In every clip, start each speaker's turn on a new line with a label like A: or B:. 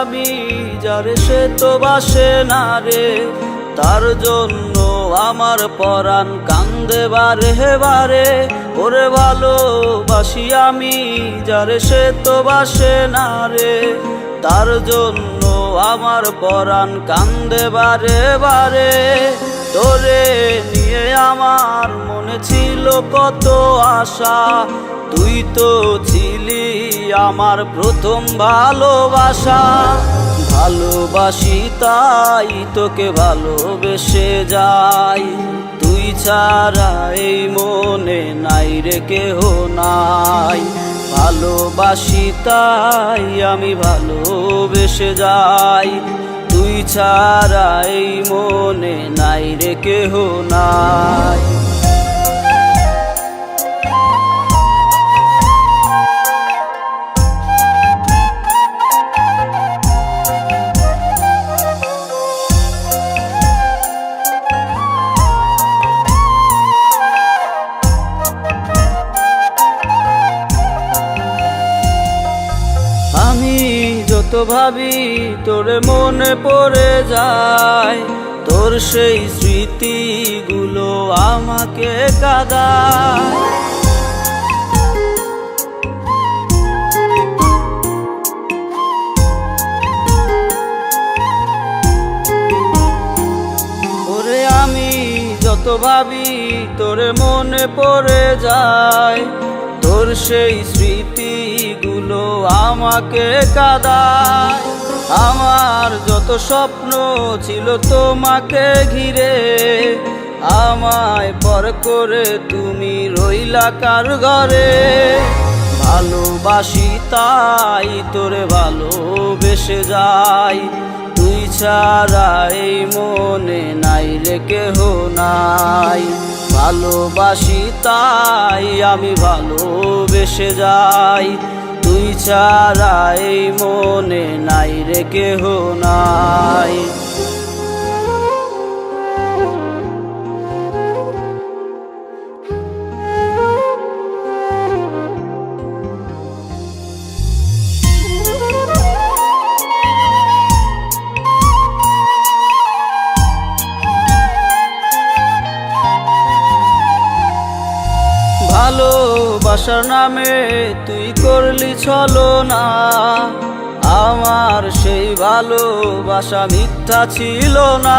A: আমি, যারে সে তো বাসে না রে। তার জন্য আমার পরাণ কান্দে বারে বারে। ওরে ভালোবাসি আমি, যারে সে তো বাসে না রে। তার জন্য আমার পরাণ কান্দে বারে বারে। তোরে নিয়ে আমার মনে ছিল কত আশা। তুই তো ছিলি আমার প্রথম ভালোবাসা। ভালোবাসি তাই তোকে ভালোবেসে যাই। তুই ছাড়া এই মনে নাই রে কেহ নাই। ভালোবাসি তাই আমি ভালোবেসে যাই। তুই ছাড়া এই মনে নাই রে কেহ নাই। যত ভাবি তোর মনে পড়ে যায়। তোর সেই স্মৃতিগুলো আমাকে কাদায়। ওরে আমি যত ভাবি তোর মনে পড়ে যায়। তোর সেই স্মৃতিগুলো আমাকে কাদায়। আমার যত স্বপ্ন ছিল তোমাকে ঘিরে, আমায় পর করে তুমি রইলা কার ঘরে। ভালোবাসি তাই তোরে ভালোবেসে যাই। তুই ছাড়া এই মনে নাই রে কেহ নাই। ভালোবাসি তাই আমি ভালোবেসে যাই। তুই ছাড়া এই মনে নাই রে কেহ নাই। ভালোবাসার নামে তুই করলি ছলো না। আমার সেই ভালোবাসা মিথ্যা ছিল না।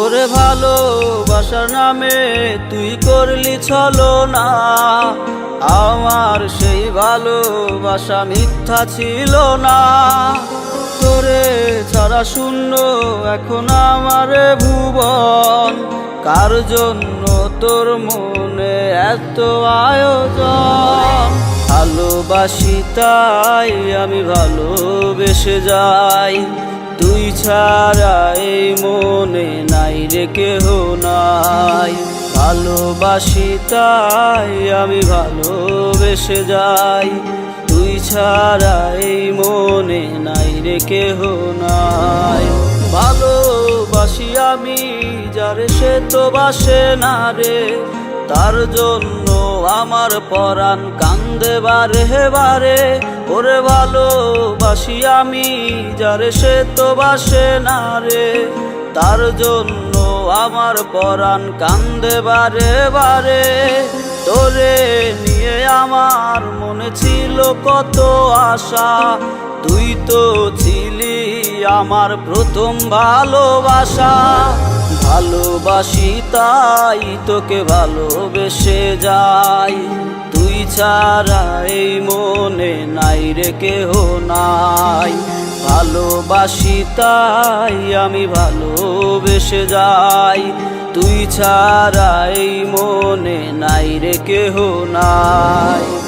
A: ওরে ভালোবাসার নামে তুই করলি ছলো না। ভালোবাসা মিথ্যা ছিল না। তোরে ছাড়া শূন্য এখন আমার ভুবন। কার জন্য তোর মনে এত আয়োজন? ভালোবাসি তাই আমি ভালোবেসে যাই। তুই ছাড়া এই মনে নাই রে কেহ নাই। ভালোবাসি তাই আমি ভালোবেসে যাই। তুই ছাড়া এই মনে নাই রে কেহ নাই। ভালোবাসি আমি, যারে সে তো বাসে না রে। তার জন্য আমার পরাণ কান্দে বারে বারে। ওরে ভালোবাসি আমি, যারে সে তো বাসে না রে। তার জন্য আমার পরাণ কান্দে বারে বারে। তোরে নিয়ে আমার মনে ছিল কত আশা। তুই তো ছিলি আমার প্রথম ভালোবাসা। ভালোবাসি তাই তোকে ভালোবেসে যাই। তুই ছাড়া এই মনে নাই রে কেহ নাই। ভালোবাসি তাই আমি ভালোবেসে যাই। তুই ছাড়াই মনে নাই রে কেহ নাই।